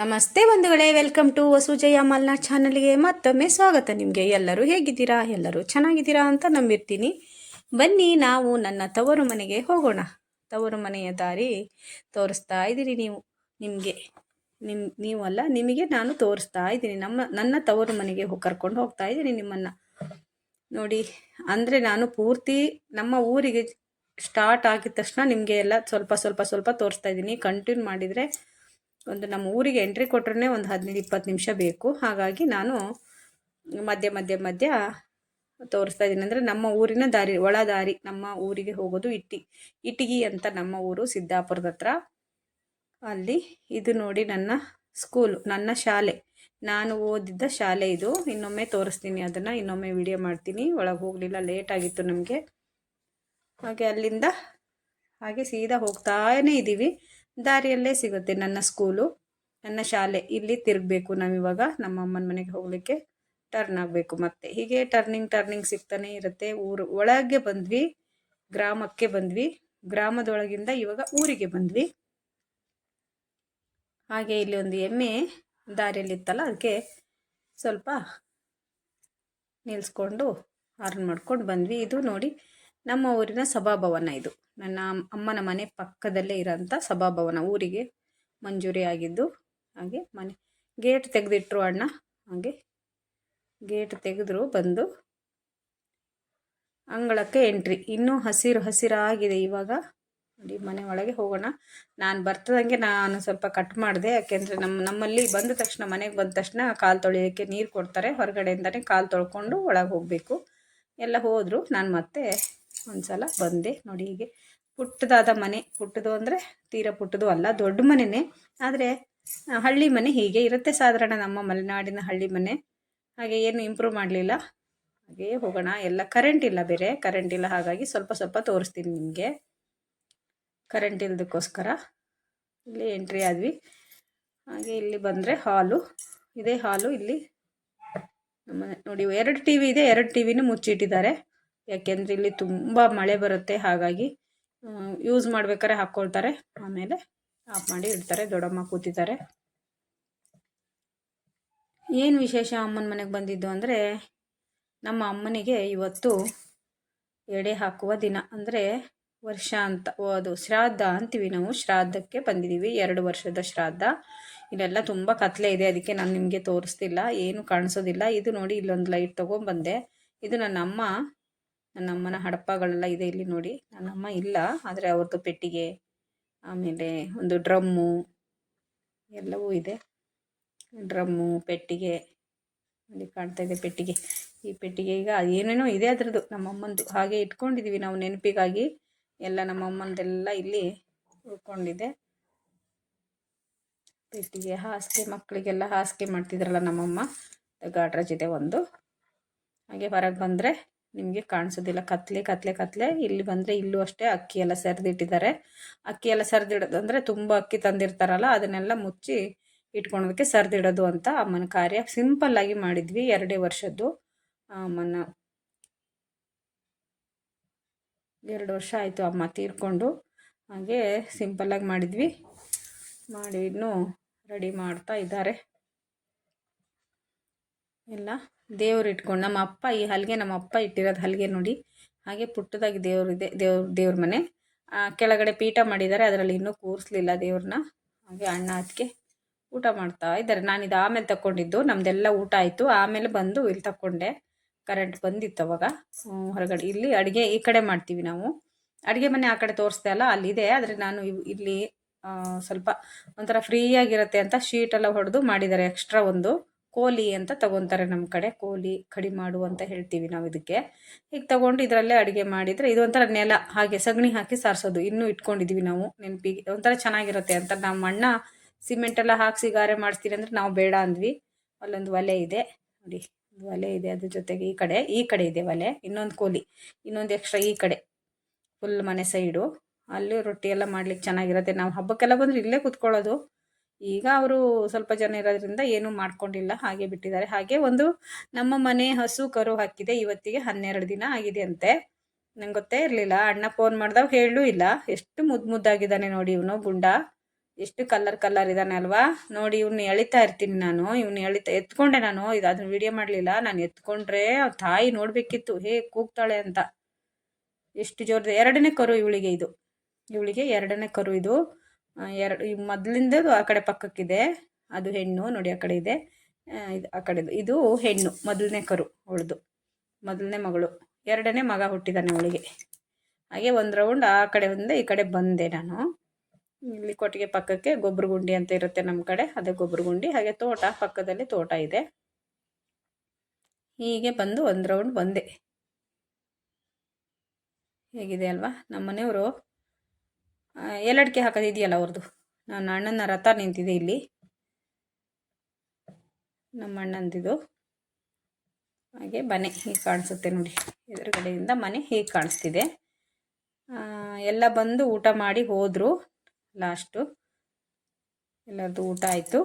ನಮಸ್ತೆ ಬಂಧುಗಳೇ, welcome to ವಸುಜಯ Malnad ಚಾನಲ್ಗೆ ಮತ್ತೊಮ್ಮೆ ಸ್ವಾಗತ. ನಿಮಗೆ ಎಲ್ಲರೂ ಹೇಗಿದ್ದೀರಾ? ಎಲ್ಲರೂ ಚೆನ್ನಾಗಿದ್ದೀರಾ ಅಂತ ನಂಬಿರ್ತೀನಿ. ಬನ್ನಿ, ನಾವು ನನ್ನ ತವರು ಮನೆಗೆ ಹೋಗೋಣ. ತವರು ಮನೆಯ ದಾರಿ ತೋರಿಸ್ತಾ ಇದ್ದೀರಿ ನೀವು, ನಿಮಗೆ. ನಿಮ್ ನೀವಲ್ಲ ನಿಮಗೆ ನಾನು ತೋರಿಸ್ತಾ ಇದ್ದೀನಿ. ನಮ್ಮ, ನನ್ನ ತವರು ಮನೆಗೆ ಕರ್ಕೊಂಡು ಹೋಗ್ತಾ ಇದ್ದೀನಿ ನಿಮ್ಮನ್ನು. ನೋಡಿ, ಅಂದರೆ ನಾನು ಪೂರ್ತಿ ನಮ್ಮ ಊರಿಗೆ ಸ್ಟಾರ್ಟ್ ಆಗಿದ ತಕ್ಷಣ ನಿಮಗೆ ಎಲ್ಲ ಸ್ವಲ್ಪ ಸ್ವಲ್ಪ ಸ್ವಲ್ಪ ತೋರಿಸ್ತಾ ಇದ್ದೀನಿ. ಕಂಟಿನ್ಯೂ ಮಾಡಿದರೆ ಒಂದು ನಮ್ಮ ಊರಿಗೆ ಎಂಟ್ರಿ ಕೊಟ್ರೆ ಒಂದು ಹದಿನೈದು, ಇಪ್ಪತ್ತು ನಿಮಿಷ ಬೇಕು. ಹಾಗಾಗಿ ನಾನು ಮಧ್ಯ ಮಧ್ಯ ಮಧ್ಯ ತೋರಿಸ್ತಾ ಇದ್ದೀನಿ. ಅಂದರೆ ನಮ್ಮ ಊರಿನ ದಾರಿ, ಒಳ ದಾರಿ, ನಮ್ಮ ಊರಿಗೆ ಹೋಗೋದು ಇಟ್ಟಿ. ಇಟ್ಟಿಗಿ ಅಂತ ನಮ್ಮ ಊರು ಸಿದ್ದಾಪುರದ ಹತ್ರ. ಅಲ್ಲಿ ಇದು ನೋಡಿ ನನ್ನ ಸ್ಕೂಲು ನನ್ನ ಶಾಲೆ. ನಾನು ಓದಿದ್ದ ಶಾಲೆ ಇದು. ಇನ್ನೊಮ್ಮೆ ತೋರಿಸ್ತೀನಿ ಅದನ್ನು. ಇನ್ನೊಮ್ಮೆ ವಿಡಿಯೋ ಮಾಡ್ತೀನಿ. ಒಳಗೆ ಹೋಗಲಿಲ್ಲ ಲೇಟ್ ಆಗಿತ್ತು ನಮಗೆ. ಹಾಗೆ ಅಲ್ಲಿಂದ ಹಾಗೆ ಸೀದಾ ಹೋಗ್ತಾನೇ ಇದ್ದೀವಿ ದಾರಿಯಲ್ಲೇ ಸಿಗುತ್ತೆ ನನ್ನ ಸ್ಕೂಲು, ನನ್ನ ಶಾಲೆ. ಇಲ್ಲಿ ತಿರುಗಬೇಕು ನಾವಿವಾಗ, ನಮ್ಮ ಅಮ್ಮನ ಮನೆಗೆ ಹೋಗಲಿಕ್ಕೆ ಟರ್ನ್ ಆಗಬೇಕು ಮತ್ತೆ. ಹೀಗೆ ಟರ್ನಿಂಗ್ ಟರ್ನಿಂಗ್ ಸಿಗ್ತಾನೆ ಇರುತ್ತೆ. ಊರು, ಒಳಗೆ ಬಂದ್ವಿ, ಗ್ರಾಮಕ್ಕೆ ಬಂದ್ವಿ. ಗ್ರಾಮದೊಳಗಿಂದ ಇವಾಗ ಊರಿಗೆ ಬಂದ್ವಿ. ಹಾಗೆ ಇಲ್ಲಿ ಒಂದು ಎಮ್ಮೆ ದಾರಿಯಲ್ಲಿತ್ತಲ್ಲ, ಅದಕ್ಕೆ ಸ್ವಲ್ಪ ನಿಲ್ಲಿಸ್ಕೊಂಡು ಹಾರ್ನ್ ಮಾಡ್ಕೊಂಡು ಬಂದ್ವಿ. ಇದು ನೋಡಿ ನಮ್ಮ ಊರಿನ ಸಭಾಭವನ ಇದು. ನನ್ನ ಅಮ್ಮನ ಮನೆ ಪಕ್ಕದಲ್ಲೇ ಇರೋಂಥ ಸಭಾಭವನ, ಊರಿಗೆ ಮಂಜೂರಿ ಆಗಿದ್ದು ಹಾಗೆ ಮನೆ, ಗೇಟ್ ತೆಗೆದಿಟ್ರು ಅಣ್ಣ, ಹಾಗೆ ಗೇಟ್ ತೆಗೆದ್ರು ಬಂದು ಅಂಗಳಕ್ಕೆ ಎಂಟ್ರಿ. ಇನ್ನೂ ಹಸಿರು ಹಸಿರಾಗಿದೆ ಇವಾಗ. ನೋಡಿ, ಮನೆ ಒಳಗೆ ಹೋಗೋಣ. ನಾನು ಬರ್ತದಂಗೆ ನಾನು ಸ್ವಲ್ಪ ಕಟ್ ಮಾಡಿದೆ. ಯಾಕೆಂದರೆ ನಮ್ಮ ನಮ್ಮಲ್ಲಿ ಬಂದ ತಕ್ಷಣ, ಮನೆಗೆ ಬಂದ ತಕ್ಷಣ ಕಾಲು ತೊಳೆಯೋಕ್ಕೆ ನೀರು ಕೊಡ್ತಾರೆ. ಹೊರಗಡೆಯಿಂದನೇ ಕಾಲು ತೊಳ್ಕೊಂಡು ಒಳಗೆ ಹೋಗಬೇಕು. ಎಲ್ಲ ಹೋದರು. ನಾನು ಮತ್ತೆ ಒಂದ್ಸಲ ಬಂದೆ ನೋಡಿ ಹೀಗೆ. ಪುಟ್ಟದಾದ ಮನೆ, ಪುಟ್ಟದು ಅಂದರೆ ತೀರಾ ಪುಟ್ಟದು ಅಲ್ಲ, ದೊಡ್ಡ ಮನೆನೇ. ಆದರೆ ಹಳ್ಳಿ ಮನೆ ಹೀಗೆ ಇರುತ್ತೆ ಸಾಧಾರಣ ನಮ್ಮ ಮಲೆನಾಡಿನ ಹಳ್ಳಿ ಮನೆ. ಹಾಗೆ ಏನು ಇಂಪ್ರೂವ್ ಮಾಡಲಿಲ್ಲ. ಹಾಗೆ ಹೋಗೋಣ. ಎಲ್ಲ ಕರೆಂಟ್ ಇಲ್ಲ ಬೇರೆ. ಕರೆಂಟ್ ಇಲ್ಲ ಹಾಗಾಗಿ ಸ್ವಲ್ಪ ಸ್ವಲ್ಪ ತೋರಿಸ್ತೀನಿ ನಿಮಗೆ. ಕರೆಂಟ್ ಇಲ್ಲದಕ್ಕೋಸ್ಕರ ಇಲ್ಲಿ ಎಂಟ್ರಿ ಆದ್ವಿ. ಹಾಗೆ ಇಲ್ಲಿ ಬಂದರೆ ಹಾಲು ಇದೇ ಹಾಲು ಇಲ್ಲಿ ನಮ್ಮ, ನೋಡಿ, ಎರಡು ಟಿ ವಿ ಇದೆ. ಎರಡು ಟಿ ವಿನೂ ಮುಚ್ಚಿಟ್ಟಿದ್ದಾರೆ. ಯಾಕೆಂದರೆ ಇಲ್ಲಿ ತುಂಬ ಮಳೆ ಬರುತ್ತೆ, ಹಾಗಾಗಿ ಯೂಸ್ ಮಾಡ್ಬೇಕಾರೆ ಹಾಕ್ಕೊಳ್ತಾರೆ ಆಮೇಲೆ ಆಫ್ ಮಾಡಿ ಇಡ್ತಾರೆ, ದೊಡ್ಡಮ್ಮ ಕೂತಿದ್ದಾರೆ. ಏನು ವಿಶೇಷ ಅಮ್ಮನ ಮನೆಗೆ ಬಂದಿದ್ದು ಅಂದರೆ, ನಮ್ಮ ಅಮ್ಮನಿಗೆ ಇವತ್ತು ಎಡೆ ಹಾಕುವ ದಿನ. ಅಂದರೆ ವರ್ಷ ಅಂತ ಅದು ಶ್ರಾದ್ದ ಅಂತೀವಿ ನಾವು, ಶ್ರಾದ್ದಕ್ಕೆ ಬಂದಿದ್ದೀವಿ. ಎರಡು ವರ್ಷದ ಶ್ರಾದ್ದ. ಇಲ್ಲೆಲ್ಲ ತುಂಬ ಕತ್ಲೆ ಇದೆ, ಅದಕ್ಕೆ ನಾನು ನಿಮಗೆ ತೋರಿಸ್ತಿಲ್ಲ, ಏನು ಕಾಣಿಸೋದಿಲ್ಲ. ಇದು ನೋಡಿ ಇಲ್ಲೊಂದು ಲೈಟ್ ತೊಗೊಂಬಂದೆ. ಇದು ನನ್ನ ಅಮ್ಮ ನನ್ನ ಅಮ್ಮನ ಹಡಪಗಳೆಲ್ಲ ಇದೆ ಇಲ್ಲಿ ನೋಡಿ. ನನ್ನ ಅಮ್ಮ ಇಲ್ಲ, ಆದರೆ ಅವ್ರದ್ದು ಪೆಟ್ಟಿಗೆ, ಆಮೇಲೆ ಒಂದು ಡ್ರಮ್ಮು ಎಲ್ಲವೂ ಇದೆ. ಡ್ರಮ್ಮು, ಪೆಟ್ಟಿಗೆ, ಅಲ್ಲಿ ಕಾಣ್ತಾ ಇದೆ ಪೆಟ್ಟಿಗೆ. ಈ ಪೆಟ್ಟಿಗೆ ಈಗ ಏನೇನೋ ಇದೆ ಅದರದ್ದು ನಮ್ಮಮ್ಮಂದು. ಹಾಗೆ ಇಟ್ಕೊಂಡಿದ್ದೀವಿ ನಾವು ನೆನಪಿಗಾಗಿ. ಎಲ್ಲ ನಮ್ಮಮ್ಮಂದೆಲ್ಲ ಇಲ್ಲಿ ಉಳ್ಕೊಂಡಿದೆ. ಪೆಟ್ಟಿಗೆ ಹಾಸಿಗೆ, ಮಕ್ಕಳಿಗೆಲ್ಲ ಹಾಸಿಗೆ ಮಾಡ್ತಿದ್ರಲ್ಲ ನಮ್ಮಮ್ಮ. ಗಾಡ್ರೇಜ್ ಇದೆ ಒಂದು. ಹಾಗೆ ಹೊರಗೆ ಬಂದರೆ ನಿಮಗೆ ಕಾಣಿಸೋದಿಲ್ಲ. ಕತ್ಲೆ ಕತ್ಲೆ ಕತ್ಲೆ. ಇಲ್ಲಿ ಬಂದರೆ ಇಲ್ಲೂ ಅಷ್ಟೇ ಅಕ್ಕಿ ಎಲ್ಲ ಸರಿದಿಟ್ಟಿದ್ದಾರೆ ಅಕ್ಕಿ ಎಲ್ಲ ಸರಿದಿಡೋದು ಅಂದರೆ ತುಂಬ ಅಕ್ಕಿ ತಂದಿರ್ತಾರಲ್ಲ, ಅದನ್ನೆಲ್ಲ ಮುಚ್ಚಿ ಇಟ್ಕೊಳೋದಕ್ಕೆ ಸರಿದಿಡೋದು ಅಂತ ಅಮ್ಮನ ಕಾರ್ಯ. ಸಿಂಪಲ್ ಆಗಿ ಮಾಡಿದ್ವಿ ಎರಡೇ ವರ್ಷದ್ದು. ಅಮ್ಮನ ಎರಡು ವರ್ಷ ಆಯಿತು ಅಮ್ಮ ತೀರ್ಕೊಂಡು. ಹಾಗೆ ಸಿಂಪಲ್ಲಾಗಿ ಮಾಡಿದ್ವಿ. ಮಾಡಿ ಇನ್ನೂ ರೆಡಿ ಮಾಡ್ತಾ ಇದ್ದಾರೆ. ಎಲ್ಲ ದೇವ್ರು ಇಟ್ಕೊಂಡು ನಮ್ಮ ಅಪ್ಪ ಈ ಹಲ್ಗೆ ನಮ್ಮ ಅಪ್ಪ ಇಟ್ಟಿರೋದು ಹಲ್ಗೆ ನೋಡಿ, ಹಾಗೆ ಪುಟ್ಟದಾಗಿ ದೇವ್ರಿದೆ ದೇವ್ರ ದೇವ್ರ ಮನೆ. ಕೆಳಗಡೆ ಪೀಠ ಮಾಡಿದ್ದಾರೆ, ಅದರಲ್ಲಿ ಇನ್ನೂ ಕೂರಿಸ್ಲಿಲ್ಲ ದೇವ್ರನ್ನ ಹಾಗೆ ಅಣ್ಣ ಅದಕ್ಕೆ ಊಟ ಮಾಡ್ತಾ ಇದ್ದಾರೆ. ನಾನು ಇದು ಆಮೇಲೆ ತಕೊಂಡಿದ್ದು ನಮ್ಮದೆಲ್ಲ ಊಟ ಆಯಿತು. ಆಮೇಲೆ ಬಂದು ಇಲ್ಲಿ ತಕೊಂಡೆ ಕರೆಂಟ್ ಬಂದಿತ್ತು ಅವಾಗ. ಹೊರಗಡೆ ಇಲ್ಲಿ ಅಡುಗೆ ಈ ಕಡೆ ಮಾಡ್ತೀವಿ ನಾವು. ಅಡುಗೆ ಮನೆ ಆ ಕಡೆ ತೋರಿಸ್ದೆ ಅಲ್ಲ ಅಲ್ಲಿದೆ ಆದರೆ ನಾನು ಇಲ್ಲಿ ಸ್ವಲ್ಪ ಒಂಥರ ಫ್ರೀ ಆಗಿರುತ್ತೆ ಅಂತ ಶೀಟ್ ಎಲ್ಲ ಹೊಡೆದು ಮಾಡಿದ್ದಾರೆ ಎಕ್ಸ್ಟ್ರಾ ಒಂದು. ಕೋಲಿ ಅಂತ ತಗೊತಾರೆ ನಮ್ಮ ಕಡೆ, ಕೋಲಿ ಕಡಿ ಮಾಡು ಅಂತ ಹೇಳ್ತೀವಿ ನಾವು ಇದಕ್ಕೆ ಈಗ ತಗೊಂಡು ಇದರಲ್ಲೇ ಅಡುಗೆ ಮಾಡಿದರೆ ಇದು ಒಂಥರ ನೆಲ, ಹಾಗೆ ಸಗಣಿ ಹಾಕಿ ಸಾರಿಸೋದು. ಇನ್ನೂ ಇಟ್ಕೊಂಡಿದ್ದೀವಿ ನಾವು ನೆನಪಿಗೆ, ಒಂಥರ ಚೆನ್ನಾಗಿರುತ್ತೆ ಅಂತ. ನಮ್ಮ ಅಣ್ಣ ಸಿಮೆಂಟ್ ಎಲ್ಲ ಹಾಕಿಸಿ ಗಾರೆ ಮಾಡಿಸ್ತೀರಿ ಅಂದರೆ ನಾವು ಬೇಡ ಅಂದ್ವಿ. ಅಲ್ಲೊಂದು ಒಲೆ ಇದೆ. ನೋಡಿ ಒಂದು ಒಲೆ ಇದೆ ಅದ್ರ ಜೊತೆಗೆ ಈ ಕಡೆ ಈ ಕಡೆ ಇದೆ ಒಲೆ, ಇನ್ನೊಂದು ಕೋಲಿ, ಇನ್ನೊಂದು ಎಕ್ಸ್ಟ್ರಾ ಈ ಕಡೆ ಫುಲ್ ಮನೆ ಸೈಡು ಅಲ್ಲಿ ರೊಟ್ಟಿ ಎಲ್ಲ ಮಾಡ್ಲಿಕ್ಕೆ ಚೆನ್ನಾಗಿರುತ್ತೆ. ನಾವು ಹಬ್ಬಕ್ಕೆಲ್ಲ ಬಂದರೆ ಇಲ್ಲೇ ಕೂತ್ಕೊಳ್ಳೋದು. ಈಗ ಅವರು ಸ್ವಲ್ಪ ಜನ ಇರೋದ್ರಿಂದ ಏನೂ ಮಾಡ್ಕೊಂಡಿಲ್ಲ, ಹಾಗೆ ಬಿಟ್ಟಿದ್ದಾರೆ. ಹಾಗೆ ಒಂದು ನಮ್ಮ ಮನೆ ಹಸು ಕರು ಹಾಕಿದೆ, ಇವತ್ತಿಗೆ ಹನ್ನೆರಡು ದಿನ ಆಗಿದೆ ಅಂತೆ ನಂಗೆ ಗೊತ್ತೇ ಇರಲಿಲ್ಲ. ಅಣ್ಣ ಫೋನ್ ಮಾಡ್ದಾಗ ಹೇಳೂ ಇಲ್ಲ. ಎಷ್ಟು ಮುದ್ದು ಮುದ್ದಾಗಿದ್ದಾನೆ ನೋಡಿ ಇವನು ಗುಂಡ. ಎಷ್ಟು ಕಲ್ಲರ್ ಕಲ್ಲರ್ ಇದ್ದಾನೆ ಅಲ್ವಾ? ನೋಡಿ ಇವ್ನ ಎಳಿತಾ ಇರ್ತೀನಿ ನಾನು. ಇವ್ನ ಎಳಿತಾ ಎತ್ಕೊಂಡೆ ನಾನು. ಇದು ಅದನ್ನ ವಿಡಿಯೋ ಮಾಡಲಿಲ್ಲ. ನಾನು ಎತ್ಕೊಂಡ್ರೆ ತಾಯಿ ನೋಡಬೇಕಿತ್ತು. ಹೇ, ಕೂಗ್ತಾಳೆ ಅಂತ. ಎಷ್ಟು ಜೋರದ. ಎರಡನೇ ಕರು ಇವಳಿಗೆ ಇದು. ಇವಳಿಗೆ ಎರಡನೇ ಕರು ಇದು. ಎರಡು, ಈ ಮೊದಲಿಂದದು ಆ ಕಡೆ ಪಕ್ಕಕ್ಕಿದೆ. ಅದು ಹೆಣ್ಣು, ನೋಡಿ ಆ ಕಡೆ ಇದೆ. ಇದು ಆ ಕಡೆದು. ಇದು ಹೆಣ್ಣು, ಮೊದಲನೇ ಕರು ಅವಳದು. ಮೊದಲನೇ ಮಗಳು. ಎರಡನೇ ಮಗ ಹುಟ್ಟಿದಾನೆ ಅವಳಿಗೆ. ಹಾಗೆ ಒಂದು ರೌಂಡ್ ಆ ಕಡೆ ಒಂದೆ, ಈ ಕಡೆ ಬಂದೆ ನಾನು. ಇಲ್ಲಿ ಕೊಟ್ಟಿಗೆ ಪಕ್ಕಕ್ಕೆ ಗೊಬ್ಬರ ಗುಂಡಿ ಅಂತ ಇರುತ್ತೆ ನಮ್ಮ ಕಡೆ. ಅದೇ ಗೊಬ್ಬರ ಗುಂಡಿ. ಹಾಗೆ ತೋಟ, ಪಕ್ಕದಲ್ಲಿ ತೋಟ ಇದೆ. ಹೀಗೆ ಬಂದು ಒಂದು ರೌಂಡ್ ಬಂದೆ. ಹೇಗಿದೆ ಅಲ್ವಾ? ನಮ್ಮ ಮನೆಯವರು ಏಲಡಿಕೆ ಹಾಕೋದಿದೆಯಲ್ಲ ಅವ್ರದ್ದು ನನ್ನ ಅಣ್ಣನ ರಥ ನಿಂತಿದೆ ಇಲ್ಲಿ. ನಮ್ಮ ಅಣ್ಣಂದಿದು ಹಾಗೆ ಮನೆ ಹೀಗೆ ಕಾಣಿಸುತ್ತೆ ನೋಡಿ. ಎದುರುಗಡೆಯಿಂದ ಮನೆ ಹೀಗೆ ಕಾಣಿಸ್ತಿದೆ. ಎಲ್ಲ ಬಂದು ಊಟ ಮಾಡಿ ಹೋದರು ಲಾಸ್ಟು. ಎಲ್ಲರದ್ದು ಊಟ ಆಯಿತು.